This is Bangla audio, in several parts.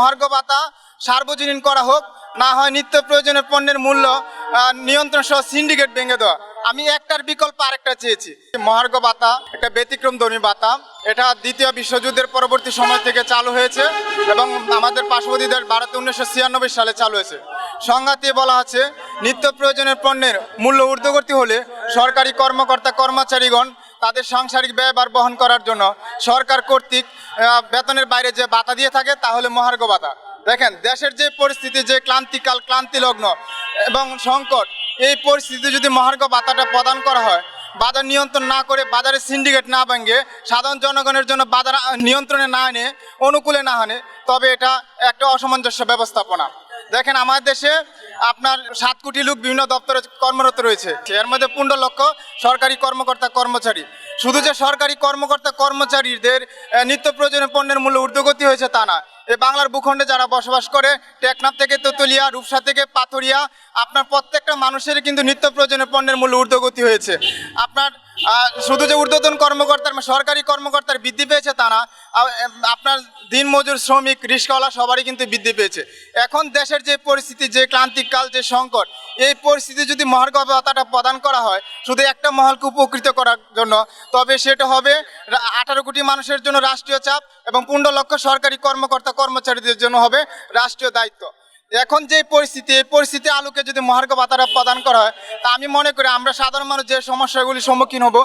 মহার্ঘ ভাতা সার্বজনীন করা হোক, না হয় নিত্য প্রয়োজনীয় পণ্যের মূল্য নিয়ন্ত্রণ সহ সিন্ডিকেট ভেঙে দেওয়া। আমি একটার বিকল্প আরেকটা চেয়েছি। মহার্ঘ ভাতা একটা ব্যতিক্রম ধর্মী ভাতা এটা দ্বিতীয় বিশ্বযুদ্ধের পরবর্তী সময় থেকে চালু হয়েছে এবং আমাদের পার্শ্ববর্তী দেশ ভারতে উনিশশো ছিয়ানব্বই সালে চালু হয়েছে। সংঘাতে বলা আছে, নিত্য প্রয়োজনের পণ্যের মূল্য ঊর্ধ্বগতি হলে সরকারি কর্মকর্তা কর্মচারীগণ তাদের সাংসারিক ব্যয়ভার বহন করার জন্য সরকার কর্তৃক বেতনের বাইরে যে ভাতা দিয়ে থাকে তাহলে মহার্ঘ বাতা দেখেন, দেশের যে পরিস্থিতি, যে ক্লান্তিকাল ক্লান্তি লগ্ন এবং সংকট, এই পরিস্থিতি যদি মহার্ঘ বাতাটা প্রদান করা হয়, বাজার নিয়ন্ত্রণ না করে বাজারে সিন্ডিকেট না ভেঙে সাধারণ জনগণের জন্য বাজার নিয়ন্ত্রণে না এনে, অনুকূলে না আনে তবে এটা একটা অসামঞ্জস্য ব্যবস্থাপনা। দেখেন, আমার দেশে আপনার সাত কোটি লোক বিভিন্ন দপ্তরে কর্মরত রয়েছে। এর মধ্যে পনেরো লক্ষ সরকারি কর্মকর্তা, কর্মচারী। শুধু যে সরকারি কর্মকর্তা, কর্মচারীদের নিত্য প্রয়োজনীয় পণ্যের মূল্য ঊর্ধ্বগতি হয়েছে তা না। এই বাংলার ভূখণ্ডে যারা বসবাস করে, টেকনাফ থেকে তেতুলিয়া, রূপসা থেকে পাথরিয়া, আপনার প্রত্যেকটা মানুষেরই কিন্তু নিত্য প্রয়োজনীয় পণ্যের মূল্য ঊর্ধ্বগতি হয়েছে। আপনার শুধু যে ঊর্ধ্বতন কর্মকর্তার মানে সরকারি কর্মকর্তার বৃদ্ধি পেয়েছে তা না আপনার দিনমজুর শ্রমিক, রিস্কাওয়ালা সবারই কিন্তু বৃদ্ধি পেয়েছে। এখন দেশের যে পরিস্থিতি, যে ক্লান্তিকাল, যে সংকট, এই পরিস্থিতি যদি মহার্ঘ ভাতাটা প্রদান করা হয়, শুধু একটা মহলকে উপকৃত করার জন্য, তবে সেটা হবে আঠারো কোটি মানুষের জন্য রাষ্ট্রীয় চাপ এবং পনেরো লক্ষ সরকারি কর্মকর্তা কর্মচারীদের জন্য হবে রাষ্ট্রীয় দায়িত্ব। এখন যে পরিস্থিতি, এই পরিস্থিতি আলোকে যদি মহার্ঘ ভাতাটা প্রদান করা হয়, তা আমি মনে করি আমরা সাধারণ মানুষ যে সমস্যাগুলির সম্মুখীন হব,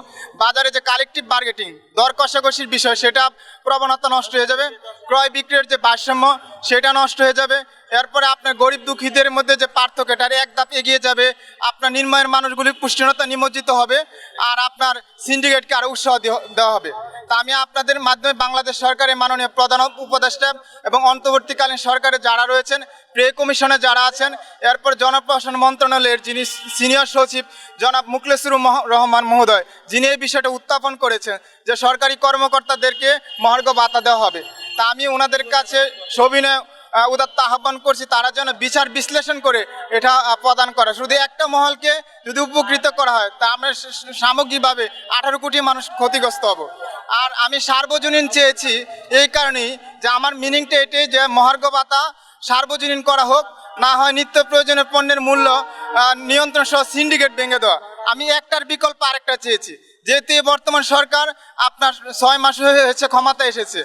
বাজারে যে কালেকটিভ বার্গেটিং দর কষাকষির বিষয়, সেটা প্রবণতা নষ্ট হয়ে যাবে, ক্রয় বিক্রয়ের যে ভারসাম্য, সেটা নষ্ট হয়ে যাবে এরপরে আপনার গরিব দুঃখীদের মধ্যে যে পার্থক্য এটার এক ধাপ এগিয়ে যাবে। আপনার নির্মাণের মানুষগুলি পুষ্টিহীনতা নিমজ্জিত হবে আর আপনার সিন্ডিকেটকে আরও উৎসাহ দেওয়া- হবে। তা আমি আপনাদের মাধ্যমে বাংলাদেশ সরকারের মাননীয় প্রধান উপদেষ্টা এবং অন্তর্বর্তীকালীন সরকারে যারা রয়েছেন, প্রে কমিশনে যারা আছেন, এরপর জনপ্রশাসন মন্ত্রণালয়ের যিনি সিনিয়র সচিব জনাব মুখলেসুর রহমান মহোদয়, যিনি এই বিষয়টা উত্থাপন করেছেন যে সরকারি কর্মকর্তাদেরকে মহার্ঘ ভাতা দেওয়া হবে। তা আমি ওনাদের কাছে সবিনয় উদাত্ত আহ্বান করছি তারা যেন বিচার বিশ্লেষণ করে এটা প্রদান করে। শুধু একটা মহলকে যদি উপকৃত করা হয়, তা আমরা সামগ্রিকভাবে আঠারো কোটি মানুষ ক্ষতিগ্রস্ত হব। আর আমি সার্বজনীন চেয়েছি এই কারণেই যে আমার মিনিংটা এটাই যে মহার্ঘ ভাতা সার্বজনীন করা হোক, না হয় নিত্য প্রয়োজনীয় পণ্যের মূল্য নিয়ন্ত্রণ সহ সিন্ডিকেট ভেঙে দেওয়া। আমি একটার বিকল্প আরেকটা চেয়েছি। যেহেতু বর্তমান সরকার আপনার ছয় মাস হয়েছে ক্ষমতা এসেছে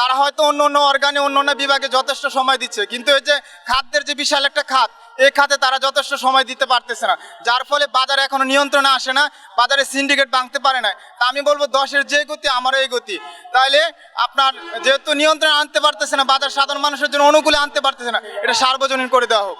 তারা হয়তো অন্য অন্য অর্গানে অন্য অন্য বিভাগে যথেষ্ট সময় দিচ্ছে। কিন্তু এই যে খাদ্যের যে বিশাল একটা খাত এই খাতে তারা যথেষ্ট সময় দিতে পারতেছে না। যার ফলে বাজারে এখনও নিয়ন্ত্রণে আসে না, বাজারে সিন্ডিকেট ভাঙতে পারে না। তা আমি বলব দশের যে গতি, আমারও এই গতি। তাহলে আপনার যেহেতু নিয়ন্ত্রণে আনতে পারতেছে না, বাজার সাধারণ মানুষের জন্য অনুকূলে আনতে পারতেছে না, এটা সার্বজনীন করে দেওয়া হোক।